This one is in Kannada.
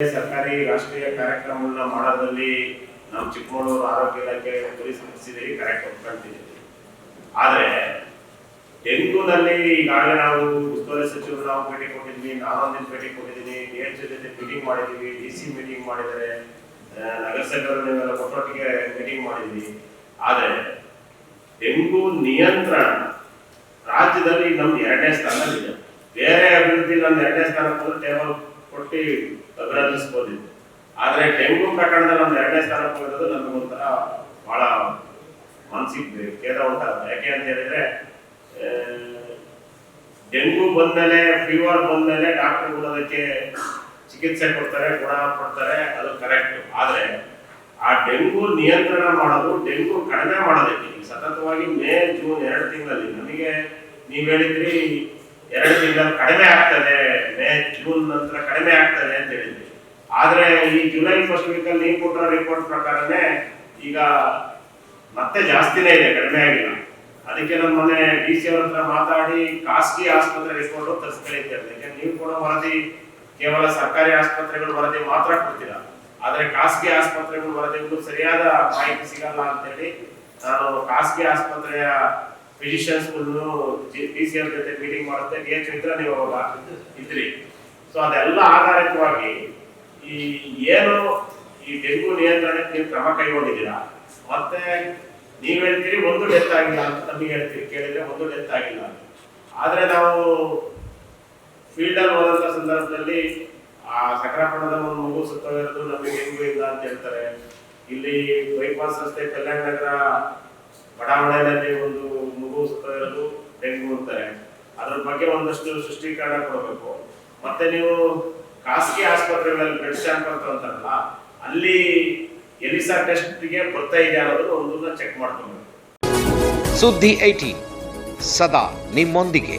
ಸರ್ಕಾರಿ ರಾಷ್ಟ್ರೀಯ ಕಾರ್ಯಕ್ರಮಗಳನ್ನ ಮಾಡೋದ್ರಲ್ಲಿ ನಾವು ಚಿಕ್ಕಮಗಳೂರು ಆರೋಗ್ಯ ಇಲಾಖೆ ಗುರಿ ಕರೆಕ್ಟ್ ಕಂಡಿದ್ದೀವಿ ಆದರೆ ಡೆಂಗೂನಲ್ಲಿ ಈಗಾಗಲೇ ನಾವು ಉಸ್ತುವಾರಿ ಸಚಿವರು ನಾವು ಭೇಟಿ ಕೊಟ್ಟಿದ್ವಿ ನಾನೊಂದಿನ ಭೇಟಿ ಕೊಟ್ಟಿದ್ದೀನಿ ಡಿ ಎಚ್ ಜೊತೆ ಮೀಟಿಂಗ್ ಮಾಡಿದ್ದೀವಿ ಡಿ ಸಿ ಮೀಟಿಂಗ್ ಮಾಡಿದರೆ ಆ, ಕೊಟ್ಟೊಟ್ಟಿಗೆ ಮೀಟಿಂಗ್ ಮಾಡಿದ್ವಿ ಆದರೆ ಡೆಂಗು ನಿಯಂತ್ರಣ ರಾಜ್ಯದಲ್ಲಿ ನಮ್ದು ಎರಡನೇ ಸ್ಥಾನದಲ್ಲಿದೆ. ಬೇರೆ ಅಭಿವೃದ್ಧಿ ನಮ್ದು ಎರಡನೇ ಸ್ಥಾನಕ್ಕೆ ಟೇಬಲ್ ಕೊಟ್ಟು ಅಭಿನಂದಿಸ್ಬೋದಿತ್ತು. ಆದರೆ ಡೆಂಗು ಪ್ರಕರಣದಲ್ಲಿ ಒಂದು ಎರಡನೇ ಸ್ಥಾನಕ್ಕೆ ಹೋಗಿರೋದು ನಮಗೊಂಥರ ಬಹಳ ಮನಸ್ಸಿಗೆ ಖೇದ ಉಂಟಾಗುತ್ತೆ ಯಾಕೆ ಅಂತ ಹೇಳಿದ್ರೆ ಡೆಂಗು ಬಂದ್ಮೇಲೆ ಫೀವರ್ ಬಂದಮೇಲೆ ಡಾಕ್ಟರ್ಗಳು ಅದಕ್ಕೆ ಚಿಕಿತ್ಸೆ ಕೊಡ್ತಾರೆ, ಗುಣ ಕೊಡ್ತಾರೆ, ಅದು ಕರೆಕ್ಟ್ ಆದರೆ ಆ ಡೆಂಗು ನಿಯಂತ್ರಣ ಮಾಡೋದು, ಡೆಂಗು ಕಡಿಮೆ ಮಾಡೋದಕ್ಕೆ. ಸತತವಾಗಿ ಮೇ, ಜೂನ್ ಎರಡು ತಿಂಗಳಲ್ಲಿ ನಮಗೆ ನೀವು ಹೇಳಿದ್ರಿ, ಎರಡು ತಿಂಗಳಲ್ಲಿ ಕಡಿಮೆ ಆಗ್ತದೆ ಜೂನ್ ನಂತರ ಕಡಿಮೆ ಆಗ್ತದೆ ಅಂತ ಹೇಳಿದ್ವಿ ಆದ್ರೆ ಈ ಜುಲೈ ಫಸ್ಟ್ ವೀಕ್ ಅಲ್ಲಿ ನೀವು ಕೊಟ್ಟಿರೋ ರಿಪೋರ್ಟ್ ಪ್ರಕಾರನೇ ಈಗ ಮತ್ತೆ ಜಾಸ್ತಿನೇ ಇದೆ, ಕಡಿಮೆ ಆಗಿಲ್ಲ. ಅದಕ್ಕೆ ನಮ್ಮ ಮೊನ್ನೆ ಡಿ ಸಿ ಅವ್ರ ಹತ್ರ ಮಾತಾಡಿ ಖಾಸಗಿ ಆಸ್ಪತ್ರೆ ರಿಪೋರ್ಟ್ ತರಿಸ್ಕೊಳ್ಳಿ ಅಂತ ಯಾಕಂದ್ರೆ ನೀವು ಕೂಡ ವರದಿ ಕೇವಲ ಸರ್ಕಾರಿ ಆಸ್ಪತ್ರೆಗಳು ವರದಿ ಮಾತ್ರ ಕೊಡ್ತೀರಾ? ಆದ್ರೆ ಖಾಸಗಿ ಆಸ್ಪತ್ರೆಗಳು ವರದಿಗಳು ಸರಿಯಾದ ಮಾಹಿತಿ ಸಿಗಲ್ಲ ಅಂತ ಹೇಳಿ ನಾನು ಖಾಸಗಿ ಆಸ್ಪತ್ರೆಯ ಫಿಸಿಷಿಯನ್ಸ್ ಡಿ ಸಿ ಅವ್ರ ಜೊತೆ ಮೀಟಿಂಗ್ ಮಾಡುತ್ತೆ ಡಿ ಎಚ್ ನೀವು ಅವಾಗ ಇದ್ರಿ. ಸೊ ಅದೆಲ್ಲ ಆಧಾರಿತವಾಗಿ ಈ ಏನು ಈ ಡೆಂಗು ನಿಯಂತ್ರಣಕ್ಕೆ ನೀವು ಕ್ರಮ ಕೈಗೊಂಡಿದ್ದೀರಾ? ಮತ್ತೆ ನೀವು ಹೇಳ್ತೀರಿ ಒಂದು ಡೆತ್ ಆಗಿಲ್ಲ ಅಂತ ನಮಗೆ ಹೇಳ್ತೀರಿ. ಕೇಳಿದ್ರೆ ಒಂದು ಡೆತ್ ಆಗಿಲ್ಲ ಆದರೆ ನಾವು ಫೀಲ್ಡ್ ಅಲ್ಲಿ ಹೋದಂತ ಸಂದರ್ಭದಲ್ಲಿ ಆ ಸಕರಾಪಣದ ಒಂದು ಮಗು ಸುತ್ತೋಗಿರೋದು ನಮಗೆ ಡೆಂಗು ಇಲ್ಲ ಅಂತ ಹೇಳ್ತಾರೆ. ಇಲ್ಲಿ ಬೈಪಾಸ್ ರಸ್ತೆ ಕಲ್ಯಾಣ ನಗರ ಬಡಾವಣೆಯಲ್ಲಿ ಒಂದು ಮಗು ಸುತ್ತೋಗಿರೋದು ಡೆಂಗು ಅಂತಾರೆ. ಅದ್ರ ಬಗ್ಗೆ ಒಂದಷ್ಟು ಸೃಷ್ಟೀಕರಣ ಕೊಡಬೇಕು. ಮತ್ತೆ ನೀವು ಖಾಸಗಿ ಆಸ್ಪತ್ರೆಗಳಲ್ಲಿ ಬ್ಲಡ್ ಸ್ಯಾಂಪಲ್ ಅಂತಾರಲ್ಲ, ಅಲ್ಲಿ ಎಲಿಸಾ ಟೆಸ್ಟ್ಗೆ ಬರ್ತಾ ಇದೆ ಅನ್ನೋದು ಒಂದನ್ನ ಚೆಕ್ ಮಾಡ್ಕೊಬೇಕು ಸುದ್ದಿ ಐಟಿ ಸದಾ ನಿಮ್ಮೊಂದಿಗೆ.